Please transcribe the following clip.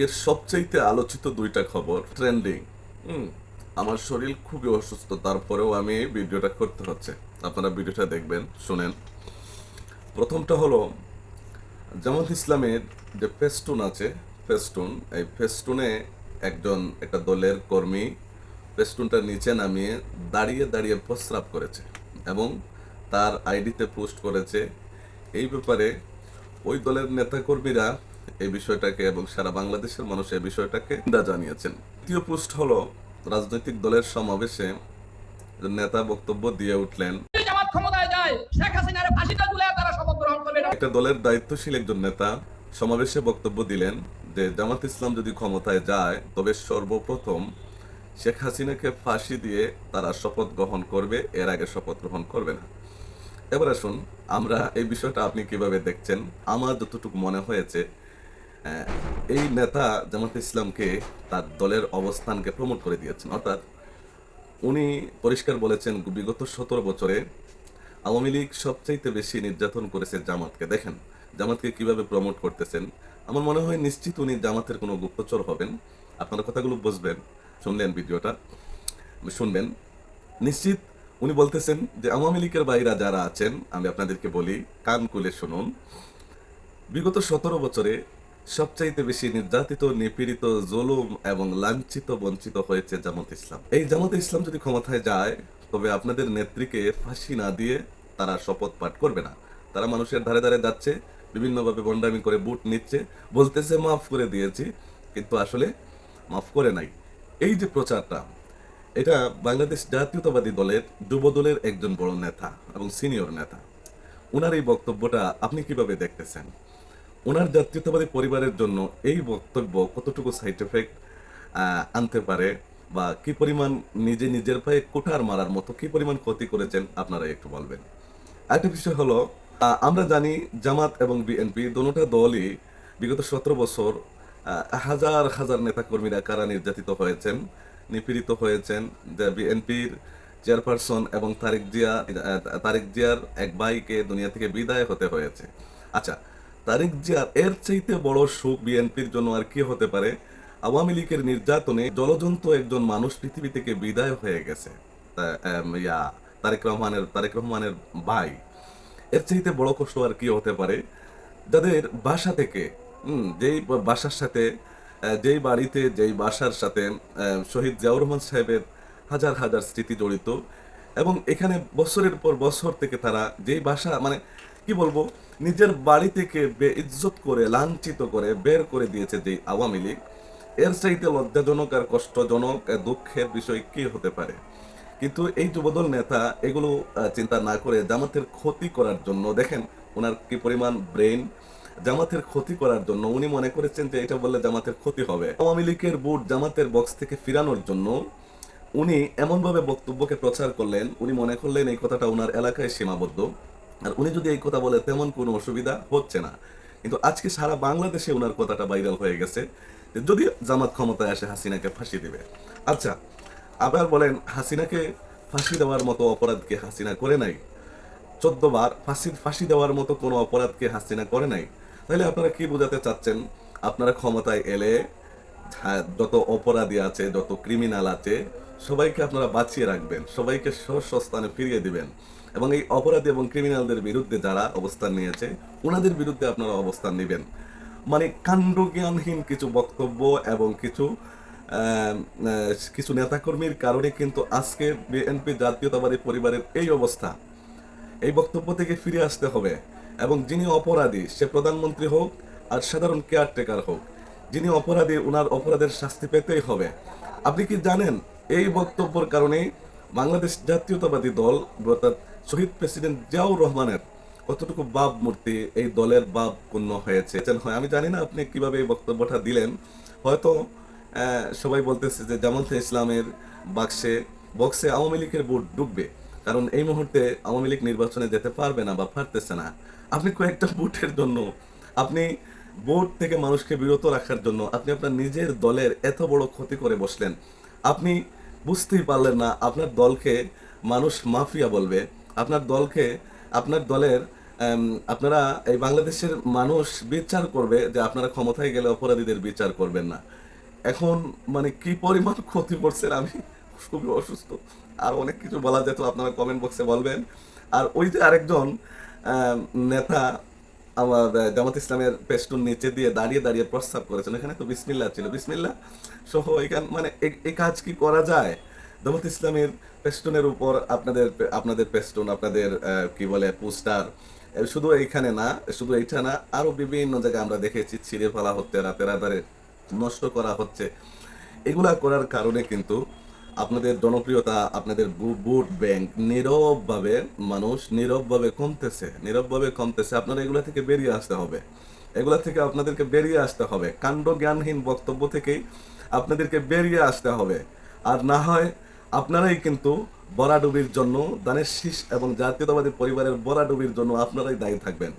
আজকের সবচাইতে আলোচিত দুইটা খবর ট্রেন্ডিং আমার শরীর খুবই অসুস্থ, তারপরেও আমি ভিডিওটা করতে হচ্ছে। আপনারা ভিডিওটা দেখবেন, শুনেন। প্রথমটা হলো, জামাত ইসলামের যে ফেস্টুন আছে, ফেস্টুন, এই ফেস্টুনে একজন একটা দলের কর্মী ফেস্টুনটা নিচে নামিয়ে দাঁড়িয়ে দাঁড়িয়ে প্রস্রাব করেছে এবং তার আইডিতে পোস্ট করেছে, এই ব্যাপারে ওই দলের নেতাকর্মীরা এই বিষয়টাকে এবং সারা বাংলাদেশের মানুষ এই বিষয়টাকে নিন্দা জানিয়েছেন। দ্বিতীয় পোস্ট হলো রাজনৈতিক দলের সমাবেশে নেতা বক্তব্য দিয়ে উঠলেন। একটা দলের দায়িত্বশীল একজন নেতা সমাবেশে বক্তব্য দিলেন যে জামাত ইসলাম যদি ক্ষমতায় যায় তবে সর্বপ্রথম শেখ হাসিনাকে ফাঁসি দিয়ে তারা শপথ গ্রহণ করবে এর আগে শপথ গ্রহণ করবে না। এবার আসুন আমরা এই বিষয়টা আপনি কীভাবে দেখছেন? আমার যতটুকু মনে হয়েছে এই নেতা জামাত ইসলামকে তার দলের অবস্থানকে প্রমোট করে দিয়েছেন। অর্থাৎ উনি পরিষ্কার বলেছেন, বিগত সতেরো বছরে আওয়ামী লীগ সবচাইতে বেশি নির্যাতন করেছে জামাতকে। দেখেন, জামাতকে কীভাবে প্রমোট করতেছেন? আমার মনে হয় নিশ্চিত উনি জামাতের কোনো গুপ্তচর হবেন। আপনারা কথাগুলো বুঝবেন। শুনলেন ভিডিওটা, শুনবেন। নিশ্চিত উনি বলতেছেন যে আওয়ামী লীগের বাইরা যারা আছেন, আমি আপনাদেরকে বলি, কান খুলে শুনুন। বিগত সতেরো বছরে সবচাইতে বেশি নির্যাতিত, নিপীড়িত, জুলুম এবং লাঞ্ছিত, বঞ্চিত হয়েছে জামাত ইসলাম। এই জামাত ইসলাম যদি ক্ষমতায় যায়, তবে আপনাদের নেত্রীকে ফাঁসি না দিয়ে তারা শপথ পাঠ করবে না। তারা মানুষের ধারে ধারে যাচ্ছে, বিভিন্নভাবে বন্ডামি করে বুট নিচ্ছে, বলতেছে, মাফ করে দিয়েছি। কিন্তু আসলে মাফ করে নাই। এই যে প্রচারটা, এটা বাংলাদেশ জাতীয়তাবাদী দলের যুব দলের একজন বড় নেতা এবং সিনিয়র নেতা। ওনার এই বক্তব্যটা আপনি কীভাবে দেখতেছেন? ওনার জাতীয়তাবাদী পরিবারের জন্য এই বক্তব্য কতটুকু সাইড এফেক্ট আনতে পারে বা কি পরিমাণ নিজে নিজের পায়ে কোঠার মারার মতো কি পরিমাণ ক্ষতি করেছেন আপনারা একটু বলবেন। আরেকটা বিষয় হলো আমরা জানি জামাত এবং বিএনপি দোনোটা দলই বিগত সতেরো বছর হাজার হাজার নেতাকর্মীরা কারা নির্যাতিত হয়েছেন, নিপীড়িত হয়েছেন বিএনপির চেয়ারপারসন এবং তারেক জিয়া তারেক জিয়ার এক ভাইকে দুনিয়া থেকে বিদায় হতে হয়েছে। আচ্ছা তারেক জিয়ার এর চাইতে বড় সুখ বিএনপির জন্য আর কি হতে পারে, আওয়ামী লীগের নির্যাতনে জলজন্ত একজন মানুষ পৃথিবী থেকে বিদায় হয়ে গেছে। তারেক রহমানের তারেক রহমানের ভাই। এর চাইতে বড় কষ্ট আর কি হতে পারে? যাদের বাসা থেকে যেই বাসার সাথে যেই বাড়িতে, যেই বাসার সাথে শহীদ জিয়াউর রহমান সাহেবের হাজার হাজার স্মৃতি জড়িত এবং এখানে বছরের পর বছর থেকে তারা যেই বাসা মানে কি বলব, নিজের বাড়ি থেকে ইজ্জত করে, লাঞ্ছিত করে বের করে দিয়েছে যে আওয়ামী লীগ। এর চাইতে লজ্জাজনক আর কষ্টজনক দুঃখের বিষয় কি হতে পারে? কিন্তু এই যুবদল নেতা এগুলো চিন্তা না করে জামাতের ক্ষতি করার জন্য, দেখেন ওনার কি পরিমাণ ব্রেন জামাতের ক্ষতি করার জন্য উনি মনে করেছেন যে এটা বললে জামাতের ক্ষতি হবে। আওয়ামী লীগের বুট জামাতের বক্স থেকে ফিরানোর জন্য উনি এমনভাবে বক্তব্যকে প্রচার করলেন, উনি মনে করলেন এই কথাটা ওনার এলাকায় সীমাবদ্ধ। আর উনি যদি এই কথা বলে তেমন কোনো অসুবিধা হচ্ছে না। কিন্তু আজকে সারা বাংলাদেশে ওনার কথাটা ভাইরাল হয়ে গেছে যদি জামাত ক্ষমতায় আসে, হাসিনাকে ফাঁসি দিবে। আচ্ছা আবার বলেন, হাসিনাকে ফাঁসি দেওয়ার মতো অপরাধকে হাসিনা করে নাই? চোদ্দ বার ফাঁসির ফাঁসি দেওয়ার মতো কোনো অপরাধকে হাসিনা করে নাই? তাহলে আপনারা কি বোঝাতে চাচ্ছেন? আপনারা ক্ষমতায় এলে যত অপরাধী আছে, যত ক্রিমিনাল আছে, সবাইকে আপনারা বাঁচিয়ে রাখবেন, সবাইকে শস্য স্থানে ফিরিয়ে দিবেন। এবং এই অপরাধী এবং ক্রিমিনালদের বিরুদ্ধে যারা অবস্থান নিয়েছে ওনাদের বিরুদ্ধে আপনারা অবস্থান নেবেন। মানে কাণ্ডজ্ঞানহীন কিছু বক্তব্য এবং কিছু কিছু নেতাকর্মীর কারণে কিন্তু আজকে বিএনপি জাতীয়তাবাদী পরিবারের এই অবস্থা। এই বক্তব্য থেকে ফিরে আসতে হবে এবং যিনি অপরাধী, সে প্রধানমন্ত্রী হোক আর সাধারণ কেয়ারটেকার হোক, যিনি অপরাধী ওনার অপরাধের শাস্তি পেতেই হবে। আপনি কি জানেন, এই বক্তব্যের কারণে বাংলাদেশ জাতীয়তাবাদী দল, অর্থাৎ শহীদ প্রেসিডেন্ট জিয়াউর রহমানের কতটুকু বাপ মূর্তি, এই দলের বাপ পূর্ণ হয়েছে? হয়, আমি জানি না আপনি কীভাবে এই বক্তব্যটা দিলেন। হয়তো সবাই বলতেছে যে জামাতে ইসলামের বাক্সে, বক্সে আওয়ামী লীগের ভোট ডুববে। কারণ এই মুহূর্তে আওয়ামী লীগ নির্বাচনে যেতে পারবে না বা পারতেছে না। আপনি কয়েকটা ভোটের জন্য, আপনি ভোট থেকে মানুষকে বিরত রাখার জন্য আপনি আপনার নিজের দলের এত বড় ক্ষতি করে বসলেন। আপনি বুঝতেই পারলেন না আপনার দলকে মানুষ মাফিয়া বলবে। আপনার দলকে, আপনার দলের আপনারা এই বাংলাদেশের মানুষ বিচার করবে যে আপনারা ক্ষমতায় গেলে অপরাধীদের বিচার করবেন না। এখন মানে কি পরিমাণ ক্ষতি করছেন আমি খুবই অসুস্থ। আর অনেক কিছু বলা যেত আপনারা কমেন্ট বক্সে বলবেন। আর ওই যে আরেকজন নেতা আমার জামাত ইসলামের পেস্টুন নিচে দিয়ে দাঁড়িয়ে দাঁড়িয়ে প্রস্তাব করেছেন। এখানে তো বিসমিল্লা ছিল। বিসমিল্লা সহ এখান মানে এই কাজ কি করা যায়? জামাত ইসলামের পেস্টনের উপর আপনাদের আপনাদের পেস্টন, আপনাদের কি বলে, পোস্টার শুধু এইখানে না, শুধু এইটা না, আরও বিভিন্ন জায়গায় আমরা দেখেছি ছিঁড়ে ফেলা হচ্ছে, রাতের আধারে নষ্ট করা হচ্ছে। এগুলা করার কারণে কিন্তু আপনাদের জনপ্রিয়তা, আপনাদের বুট ব্যাংক নীরবভাবে মানুষ নীরবভাবে কমতেছে নীরবভাবে কমতেছে। আপনারা এগুলা থেকে বেরিয়ে আসতে হবে। এগুলা থেকে আপনাদেরকে বেরিয়ে আসতে হবে। কাণ্ড জ্ঞানহীন বক্তব্য থেকেই আপনাদেরকে বেরিয়ে আসতে হবে। আর না হয় আপনারাই কিন্তু বরাডুবির জন্য দানের শীষ এবং জাতীয়তাবাদী পরিবারের বরাডুবির জন্য আপনারাই দায়ী থাকবেন।